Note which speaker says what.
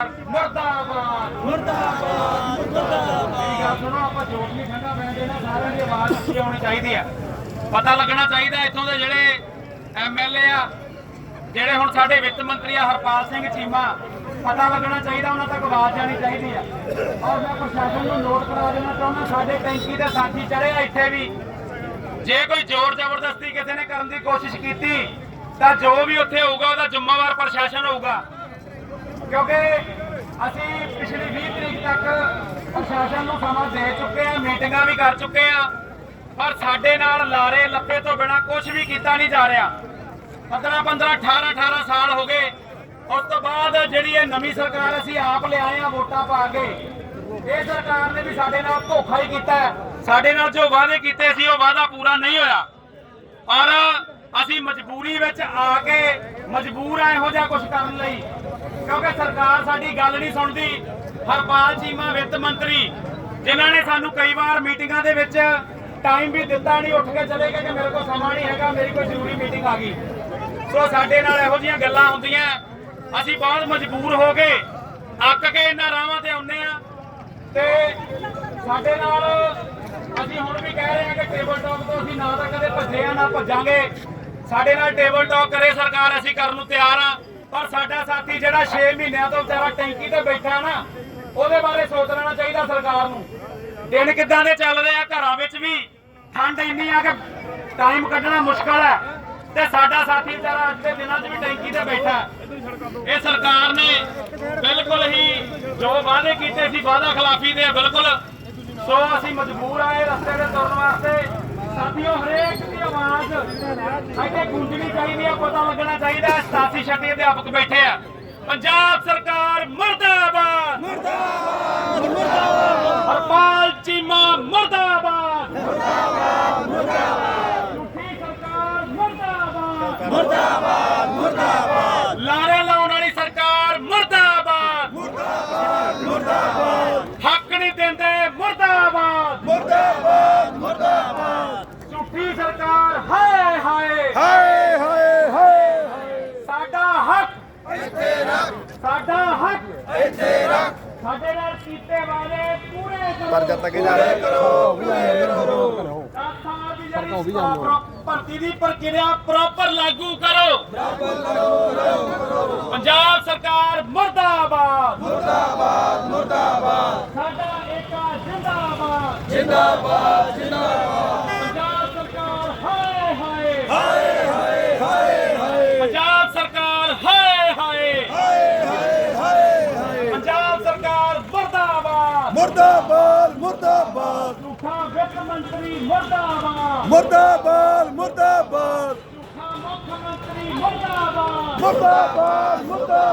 Speaker 1: ਮੁਰਦਾਬਾਦ ਮੁਰਦਾਬਾਦ ਮੁਰਦਾਬਾਦ। ਸੁਣੋ, ਆਪਾਂ ਜੋਤ ਨਹੀਂ ਠੰਡਾ ਪੈਣ ਦੇਣਾ ਸਾਰਿਆਂ ਦੀ ਆਵਾਜ਼ ਉੱਚੀ ਹੋਣੀ ਚਾਹੀਦੀ ਆ। ਪਤਾ ਲੱਗਣਾ ਚਾਹੀਦਾ ਇੱਥੋਂ ਦੇ ਜਿਹੜੇ ਐਮਐਲਏ ਆ, ਜਿਹੜੇ ਹੁਣ ਸਾਡੇ ਵਿੱਤ ਮੰਤਰੀ ਆ ਹਰਪਾਲ ਸਿੰਘ ਚੀਮਾ, ਪਤਾ ਲੱਗਣਾ ਚਾਹੀਦਾ, ਉਹਨਾਂ ਤੱਕ ਆਵਾਜ਼ ਜਾਣੀ ਚਾਹੀਦੀ ਆ। ਔਰ ਮੈਂ ਪ੍ਰਸ਼ਾਸਨ ਨੂੰ ਨੋਟ ਕਰਾ ਦੇਣਾ ਚਾਹੁੰਦਾ, ਸਾਡੇ ਟੈਂਕੀ ਦੇ ਸਾਥੀ ਚੜੇ ਆ ਇੱਥੇ ਵੀ। ਜੇ ਕੋਈ ਜ਼ੋਰ ਜ਼ਬਰਦਸਤੀ ਕਿਸੇ ਨੇ ਕਰਨ ਦੀ ਕੋਸ਼ਿਸ਼ ਕੀਤੀ, ਤਾਂ ਜੋ ਵੀ ਉੱਥੇ ਹੋਊਗਾ, ਉਹਦਾ ਜ਼ਿੰਮੇਵਾਰ ਪ੍ਰਸ਼ਾਸਨ ਹੋਊਗਾ। ਕਿਉਂਕਿ ਅਸੀਂ ਪਿਛਲੀ 20 ਤਰੀਕ ਤੱਕ ਪ੍ਰਸ਼ਾਸਨ ਨੂੰ ਸਮਾਂ ਦੇ ਚੁੱਕੇ ਆ ਮੀਟਿੰਗਾਂ ਵੀ ਕਰ ਚੁੱਕੇ ਆ ਪਰ ਸਾਡੇ ਨਾਲ ਲਾਰੇ ਲੱਪੇ ਤੋਂ ਬਿਨਾ ਕੁਝ ਵੀ ਕੀਤਾ ਨਹੀਂ ਜਾ ਰਿਹਾ। 15 15 18 18 ਸਾਲ ਹੋ ਗਏ। ਉਸ ਤੋਂ ਬਾਅਦ ਜਿਹੜੀ ਇਹ ਨਵੀਂ ਸਰਕਾਰ ਅਸੀਂ ਆਪ ਲਿਆਏ ਆ ਵੋਟਾਂ ਪਾ ਕੇ, ਇਹ ਸਰਕਾਰ ਨੇ ਵੀ ਸਾਡੇ ਨਾਲ ਧੋਖਾ ਹੀ ਕੀਤਾ ਸਾਡੇ ਨਾਲ ਜੋ ਵਾਅਦੇ ਕੀਤੇ ਸੀ, ਉਹ ਵਾਅਦਾ ਪੂਰਾ ਨਹੀਂ ਹੋਇਆ। ਪਰ ਅਸੀਂ ਮਜਬੂਰੀ ਵਿੱਚ ਆ ਕੇ ਮਜਬੂਰ ਆ ਇਹੋ ਜਿਹਾ ਕੁਝ ਕਰਨ ਲਈ। ਕਿਉਂਕਿ ਸਰਕਾਰ ਸਾਡੀ ਗੱਲ ਨਹੀਂ ਸੁਣਦੀ। ਹਰਪਾਲ ਚੀਮਾ ਵਿੱਤ ਮੰਤਰੀ, ਜਿਨ੍ਹਾਂ ਨੇ ਸਾਨੂੰ ਕਈ ਵਾਰ ਮੀਟਿੰਗਾਂ ਦੇ ਵਿੱਚ ਟਾਈਮ ਵੀ ਦਿੱਤਾ ਨਹੀਂ, ਉੱਠ ਕੇ ਚਲੇ ਗਏ ਕਿ ਮੇਰੇ ਕੋਲ ਸਮਾਂ ਨਹੀਂ ਹੈਗਾ, ਮੇਰੀ ਕੋਈ ਜ਼ਰੂਰੀ ਮੀਟਿੰਗ ਆ ਗਈ। ਸੋ ਸਾਡੇ ਨਾਲ ਇਹੋ ਜਿਹੀਆਂ ਗੱਲਾਂ ਹੁੰਦੀਆਂ। ਅਸੀਂ ਬਹੁਤ ਮਜਬੂਰ ਹੋ ਗਏ ਅੱਕ ਕੇ ਇਹਨਾਂ ਰਾਵਾਂ ਤੇ ਆਉਂਦੇ ਆ ਤੇ ਸਾਡੇ ਨਾਲ ਅਸੀਂ ਹੁਣ ਵੀ ਕਹਿ ਰਹੇ ਹਾਂ ਕਿ ਟੇਬਲ ਟਾਕ ਤੋਂ ਅਸੀਂ ਨਾ ਤਾਂ ਕਦੇ ਭੱਜੇ ਆ ਨਾ ਭੱਜਾਂਗੇ। ਸਾਡੇ ਨਾਲ ਟੇਬਲ ਟਾਕ ਕਰੇ ਸਰਕਾਰ, ਅਸੀਂ ਕਰਨ ਨੂੰ ਤਿਆਰ ਆ ਪਰ ਸਾਡਾ ਸਾਥੀ ਜਿਹੜਾ 6 ਮਹੀਨਿਆਂ ਤੋਂ ਵਿਚਾਰਾ ਟੈਂਕੀ ਤੇ ਬੈਠਾ ਨਾ, ਉਹਦੇ ਬਾਰੇ ਸੋਚ ਚਾਹੀਦਾ ਸਰਕਾਰ ਨੂੰ। ਦਿਨ ਕਿੱਦਾਂ ਦੇ ਚੱਲਦੇ ਆ ਘਰਾਂ ਵਿੱਚ ਵੀ, ਠੰਡ ਇੰਨੀ ਆ ਕਿ ਟਾਈਮ ਕੱਢਣਾ ਮੁਸ਼ਕਲ ਹੈ ਤੇ ਸਾਡਾ ਸਾਥੀ ਵਿਚਾਰਾ ਅੱਜ ਦੇ ਦਿਨਾਂ 'ਚ ਵੀ ਟੈਂਕੀ ਤੇ ਬੈਠਾ। ਇਹ ਸਰਕਾਰ ਨੇ ਬਿਲਕੁਲ ਹੀ ਜੋ ਵਾਅਦੇ ਕੀਤੇ ਸੀ, ਵਾਅਦਾ ਖਿਲਾਫੀ ਦੇ ਬਿਲਕੁਲ। ਸੋ ਅਸੀਂ ਮਜਬੂਰ ਆਏ ਰਸਤੇ ਦੇ ਤੁਰਨ ਵਾਸਤੇ। ਸਾਥੀਓ, ਹਰੇਕ ਦੀ ਆਵਾਜ਼ ਇੱਥੇ ਗੂੰਜਣੀ ਚਾਹੀਦੀ ਆ, ਪਤਾ ਲੱਗਣਾ ਚਾਹੀਦਾ 87 ਛੱਟੀ ਅਧਿਆਪਕ ਬੈਠੇ ਆ। ਪੰਜਾਬ ਸਰਕਾਰ ਮਰਦਾਬਾਦ। ਮਰਦਾਬਾਦ ਮਰਦਾਬਾਦ। ਹਰਪਾਲ ਚੀਮਾ ਮਰਦਾਬਾਦ ਮਰਦਾਬਾਦ ਮਰਦਾਬਾਦ ਝੂਠੀ ਸਰਕਾਰ ਮਰਦਾਬਾਦ ਮਰਦਾਬਾਦ ਮਰਦਾਬਾਦ ਲਾਰੇ ਲਾਉਣ ਵਾਲੀ ਸਰਕਾਰ ਮਰਦਾਬਾਦ ਮਰਦਾਬਾਦ ਮਰਦਾਬਾਦ ਹੱਕ ਨਹੀਂ ਦਿੰਦੇ ਮਰਦਾਬਾਦ
Speaker 2: ਮੁਰਦਾਬਾਦ ਮੁਰਦਾਬਾਦ
Speaker 1: ਝੂਠੀ ਸਰਕਾਰ ਹਾਏ ਹਾਏ
Speaker 2: ਹਾਏ ਹਾਏ ਹਾਏ
Speaker 1: ਸਾਡਾ ਹੱਕ
Speaker 2: ਇੱਥੇ ਰੱਖ
Speaker 1: ਸਾਡਾ ਹੱਕ
Speaker 2: ਇੱਥੇ ਰੱਖ
Speaker 1: ਸਾਡੇ ਨਾਲ ਕੀਤੇ ਵਾਅਦੇ ਪੂਰੇ ਕਰੋ
Speaker 2: ਪਰ ਜਦ ਤੱਕ ਇਹ ਨਾਰੇ ਕਰੋ। ਪੂਰੇ ਕਰੋ
Speaker 1: ਸਾਥਾਂ ਦੀ ਜਿਹੜੀ ਪ੍ਰੋ- ਭਰਤੀ ਦੀ ਪ੍ਰਕਿਰਿਆ ਪ੍ਰੋਪਰ ਲਾਗੂ ਕਰੋ। ਪੰਜਾਬ ਸਰਕਾਰ ਮਰਦਾਬਾਦ।
Speaker 2: ਮੁਰਦਾਬਾਦ ਮੁਰਦਾਬਾਦ।
Speaker 1: ਸਾਡਾ ਏਕਾ ਜਿੰਦਾਬਾਦ।
Speaker 2: ਜਿੰਦਾਬਾਦ ਜਿੰਦਾਬਾਦ। ਮਰਦਾਬਾਦ ਮੁਰਦਾਬਾਦ।
Speaker 1: ਝੂਠਾ ਵਿੱਤ ਮੰਤਰੀ ਮਰਦਾਬਾਦ।
Speaker 2: ਮੁਰਦਾਬਾਦ ਮੁਰਦਾਬਾਦ।
Speaker 1: ਝੂਠਾ ਮੁੱਖ ਮੰਤਰੀ ਮਰਦਾਬਾਦ।
Speaker 2: ਮੁਰਦਾਬਾਦ ਮੁਰਦਾਬਾਦ।